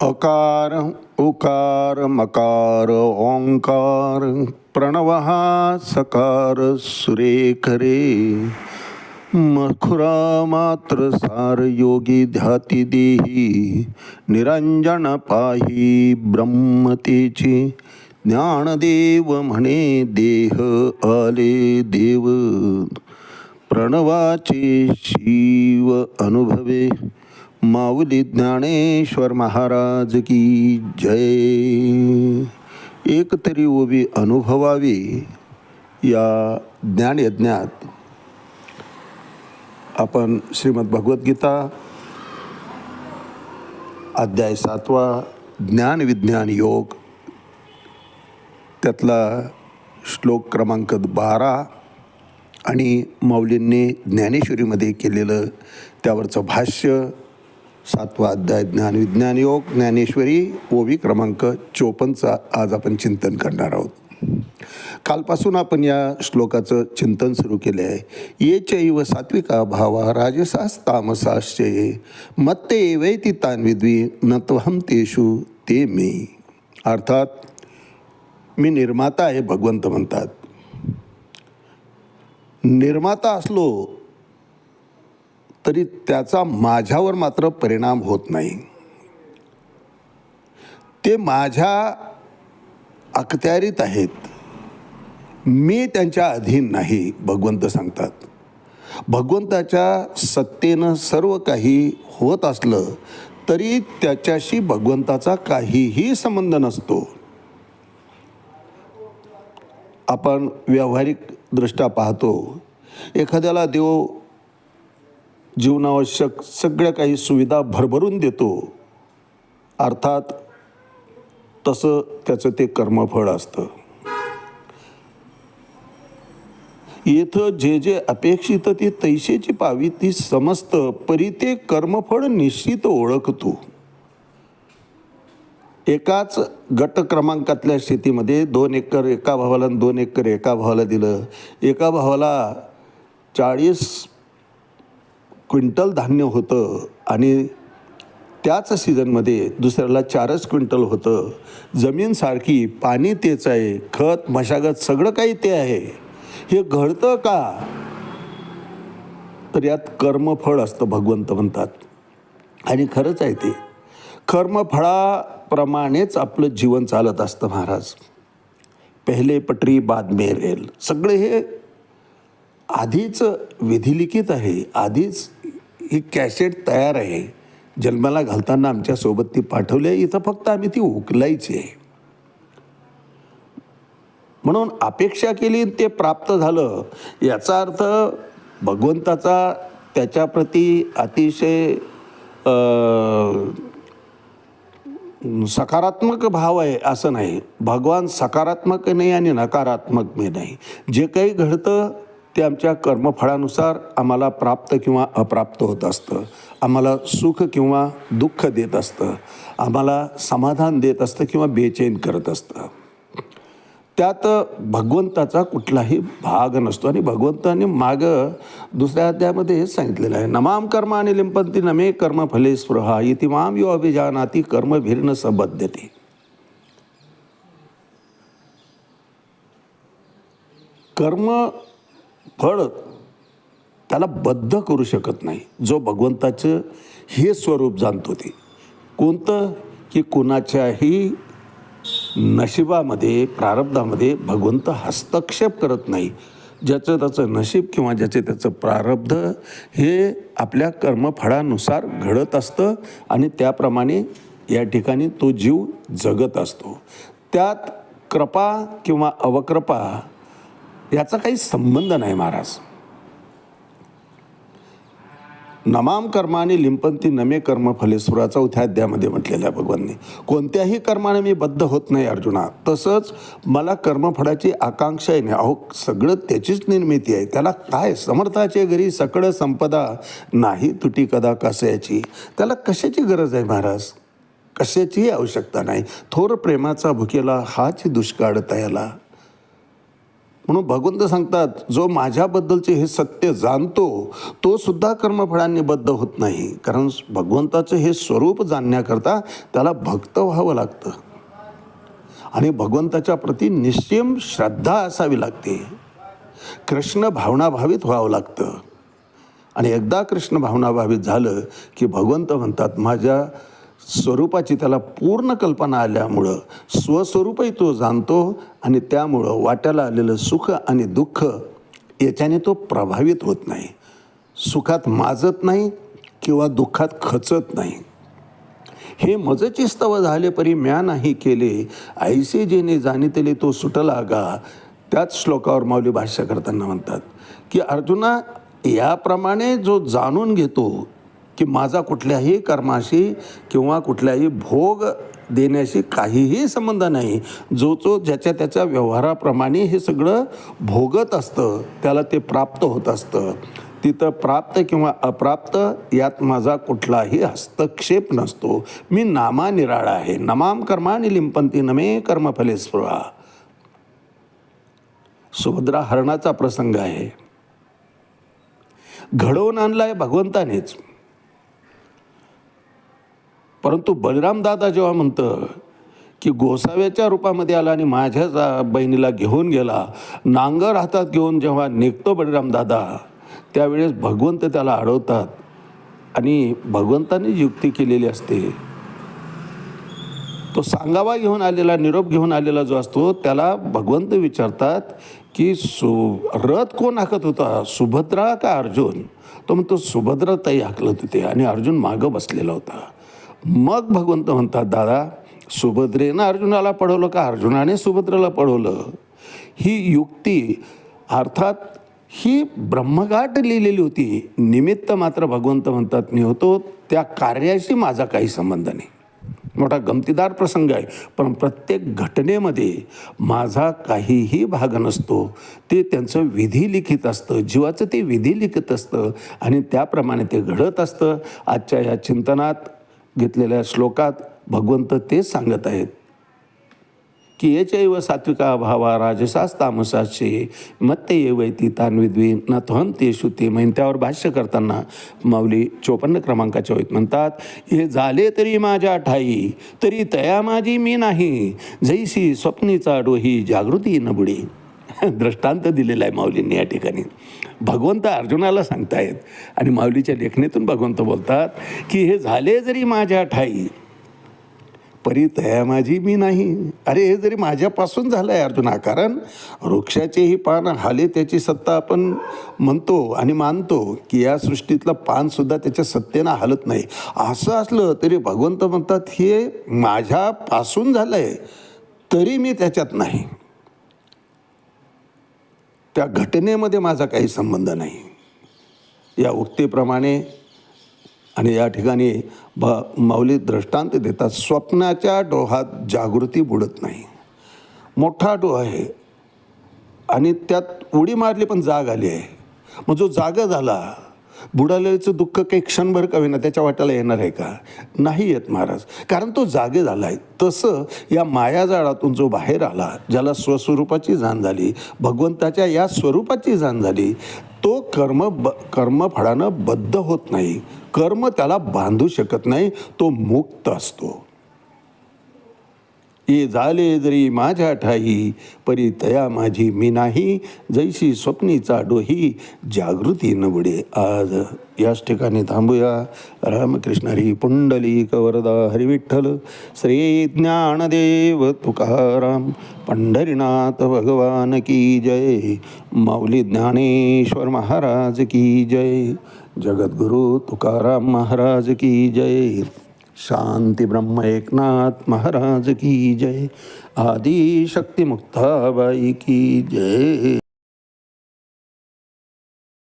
अकार उकार मकार ओंकार प्रणव सकार सुरेखरे मखुरा मात्र सार योगी ध्याती देही निरंजन पाही ब्रह्मतेची ज्ञानदेव म्हणे देह आले देव प्रणवाचे शिव अनुभवे माऊली ज्ञानेश्वर महाराज की जय. एक तरी ओवी अनुभवावी या ज्ञानयज्ञात. आपण श्रीमद भगवद्गीता अध्याय सातवा ज्ञान विज्ञान योग त्यातला श्लोक क्रमांक बारा आणि माऊलींनी ज्ञानेश्वरीमध्ये केलेलं त्यावरचं भाष्य सातवा अध्याय ज्ञानविज्ञान योग ज्ञानेश्वरी ओवी क्रमांक चोपन्नचा आज आपण चिंतन करणार आहोत. कालपासून आपण या श्लोकाचं चिंतन सुरू केले आहे. ये चैव सात्विका भावा राजसास तामसाश्चये मत्ते वैती तान्विद्वी नत्वहम तेषु ते मे. अर्थात मी निर्माता आहे भगवंत म्हणतात. निर्माता असलो तरी त्याचा माझ्यावर मात्र परिणाम होत नाही. ते माझ्या अखत्यारीत आहेत. मी त्यांच्या अधीन नाही भगवंत सांगतात. भगवंताच्या सत्तेनं सर्व काही होत असलं तरी त्याच्याशी भगवंताचा काहीही संबंध नसतो. आपण व्यावहारिकदृष्ट्या पाहतो एखाद्याला देव जीवनावश्यक सगळ्या काही सुविधा भरभरून देतो. अर्थात तसं त्याचं ते कर्मफळ असतं. येथं जे जे अपेक्षित ते तैशेची पावी ती समजतं परी ते कर्मफळ निश्चित ओळखतो. एकाच गट क्रमांकातल्या शेतीमध्ये दोन एकर एका भावाला दोन एकर एका भावाला दिलं. एका भावाला चाळीस क्विंटल धान्य होतं आणि त्याच सीझनमध्ये दुसऱ्याला चारच क्विंटल होतं. जमीन सारखी पाणी तेच आहे खत मशागत सगळं काही ते आहे. हे घडतं का? तर यात कर्मफळ असतं भगवंत म्हणतात. आणि खरंच आहे ते. कर्मफळाप्रमाणेच आपलं जीवन चालत असतं महाराज. पहिले पटरी बाद में रेल सगळे हे आधीच विधिलिखित आहे आधीच ही कॅसेट तयार आहे. जन्माला घालताना आमच्यासोबत ती पाठवली आहे. इथं फक्त आम्ही ती उकलायची आहे. म्हणून अपेक्षा केली ते प्राप्त झालं. याचा अर्थ भगवंताचा त्याच्याप्रती अतिशय सकारात्मक भाव आहे असं नाही. भगवान सकारात्मक नाही आणि नकारात्मक नाही. जे काही घडतं ते आमच्या कर्मफळानुसार आम्हाला प्राप्त किंवा अप्राप्त होत असतं. आम्हाला सुख किंवा दुःख देत असतं. आम्हाला समाधान देत असतं किंवा बेचैन करत असतं. त्यात भगवंताचा कुठलाही भाग नसतो आणि भगवंताने मागं दुसऱ्या अध्यायामध्ये हेच सांगितलेलं आहे. नमाम कर्म आणि लिंपंती नमे कर्म फले स्पृहा इति माम यो अभिजानाती कर्म सबद्धते कर्म फळ त्याला बद्ध करू शकत नाही. जो भगवंताचं हे स्वरूप जाणतो ते. कोणतं? की कुणाच्याही नशिबामध्ये प्रारब्धामध्ये भगवंत हस्तक्षेप करत नाही. ज्याचं त्याचं नशीब किंवा ज्याचे त्याचं प्रारब्ध हे आपल्या कर्मफळानुसार घडत असतं आणि त्याप्रमाणे या ठिकाणी तो जीव जगत असतो. त्यात कृपा किंवा अवकृपा याचा काही संबंध नाही महाराज. नमाम कर्माने लिंपंती नमे कर्म फलेश्वरा चौथ्या अध्यायामध्ये म्हटलेलं आहे भगवानने. कोणत्याही कर्माने मी बद्ध होत नाही अर्जुना. तसंच मला कर्मफळाची आकांक्षा आहे. नाही अहो सगळं त्याचीच निर्मिती आहे. त्याला काय समर्थाचे घरी? सकळ संपदा नाही तुटी कदा कसायची. त्याला कशाची गरज आहे महाराज? कशाचीही आवश्यकता नाही. थोर प्रेमाचा भुकेला हाच दुष्काळ तयाला. म्हणून भगवंत सांगतात जो माझ्याबद्दलचे हे सत्य जाणतो तो सुद्धा कर्मफळांनी बद्ध होत नाही. कारण भगवंताचं हे स्वरूप जाणण्याकरता त्याला भक्त व्हावं लागतं. आणि भगवंताच्या प्रती निश्चिम श्रद्धा असावी लागते. कृष्ण भावनाभावित व्हावं लागतं. आणि एकदा कृष्ण भावनाभावित झालं की भगवंत म्हणतात माझ्या स्वरूपाची त्याला पूर्ण कल्पना आल्यामुळं स्वस्वरूपही तो जाणतो आणि त्यामुळं वाट्याला आलेलं सुख आणि दुःख याच्याने तो प्रभावित होत नाही. सुखात माजत नाही किंवा दुःखात खचत नाही. हे मजची स्तव झाले परी म्या नाही केले ऐसे जेने जाणीतले तो सुटला गा त्याच श्लोकावर माऊली भाष्य करताना म्हणतात की अर्जुना याप्रमाणे जो जाणून घेतो की माझा कुठल्याही कर्माशी किंवा कुठल्याही भोग देण्याशी काहीही संबंध नाही. जो जो ज्याच्या त्याच्या व्यवहाराप्रमाणे हे सगळं भोगत असतं त्याला ते प्राप्त होत असतं. तिथं प्राप्त किंवा अप्राप्त यात माझा कुठलाही हस्तक्षेप नसतो. मी नामानिराळ आहे. नमाम कर्माने लिंपंती नमे कर्मफले स्पृहा. सुभद्रा हरणाचा प्रसंग आहे. घडवून आणलाय भगवंतानेच. परंतु बलराम दादा जेव्हा म्हणतं की गोसाव्याच्या रूपामध्ये आला आणि माझ्याच बहिणीला घेऊन गेला नांगर हातात घेऊन जेव्हा निघतो बलरामदादा त्यावेळेस भगवंत त्याला अडवतात आणि भगवंताने युक्ती केलेली असते. तो सांगावा घेऊन आलेला निरोप घेऊन आलेला जो असतो त्याला भगवंत विचारतात की सु रथ कोण हाकत होता? सुभद्रा का अर्जुन? तो म्हणतो सुभद्रा ताई हाकलत होते आणि अर्जुन मागं बसलेला होता. मग भगवंत म्हणतात दादा सुभद्रेनं अर्जुनाला पढवलं का? अर्जुनाने सुभद्रेला पढवलं ही युक्ती अर्थात ही ब्रह्मगाठ लिहिलेली होती. निमित्त मात्र भगवंत म्हणतात मी होतो त्या कार्याशी माझा काही संबंध नाही. मोठा गमतीदार प्रसंग आहे. पण प्रत्येक घटनेमध्ये माझा काहीही भाग नसतो. ते त्यांचं विधी लिखित असतं. जीवाचं ते विधी लिखित असतं. आणि त्याप्रमाणे ते घडत असतं. आजच्या या चिंतनात घेतलेल्या श्लोकात भगवंत तेच सांगत आहेत की येचैव सात्विका भावा राजसास तामसाचे मत्ते येवैती तान्विद्वी न त्वहं ते श्रुती त्यावर भाष्य करताना माऊली चोपन्न क्रमांकाच्या होईत म्हणतात हे झाले तरी माझ्या ठाई तरी तया माझी मी नाही जैसी स्वप्नीचा डोही जागृती न बुडी. दृष्टांत दिलेला आहे माऊलींनी या ठिकाणी. भगवंत अर्जुनाला सांगतायत आणि माऊलीच्या लेखणीतून भगवंत बोलतात की हे झाले जरी माझ्या ठाई परी तया माझी मी नाही. अरे हे जरी माझ्यापासून झालं आहे अर्जुना कारण वृक्षाचेही पान हाले त्याची सत्ता आपण म्हणतो आणि मानतो की या सृष्टीतलं पानसुद्धा त्याच्या सत्तेनं हलत नाही. असं असलं तरी भगवंत म्हणतात हे माझ्यापासून झालं आहे तरी मी त्याच्यात नाही. त्या घटनेमध्ये माझा काही संबंध नाही. या उक्तीप्रमाणे आणि या ठिकाणी भ माऊली दृष्टांत देतात स्वप्नाच्या डोहात जागृती बुडत नाही. मोठा डोह आहे. आणि त्यात उडी मारली पण जाग आली आहे. मग जो जागा झाला बुडालेचं दुःख काही क्षणभर का होईना त्याच्या वाट्याला येणार आहे का? नाही येत महाराज. कारण तो जागे झाला आहे तसं या मायाजाळातून जो बाहेर आला ज्याला स्वस्वरूपाची जाण झाली भगवंताच्या या स्वरूपाची जाण झाली तो कर्म ब कर्मफळानं बद्ध होत नाही. कर्म त्याला बांधू शकत नाही तो मुक्त असतो. ये झाले जरी माझ्या ठाई परी तया माझी मी नाही. जैशी स्वप्नीचा डोही जागृती न बुडे आज. याच ठिकाणी थांबूया. रामकृष्ण हरी पुंडली कवरदा हरिविठ्ठल श्री ज्ञानदेव तुकाराम पंढरीनाथ भगवान की जय. माऊली ज्ञानेश्वर महाराज की जय. जगद्गुरु तुकाराम महाराज की जय. शांती ब्रह्म एकनाथ महाराज की जय आदि शक्ति मुक्ताबाई की जय।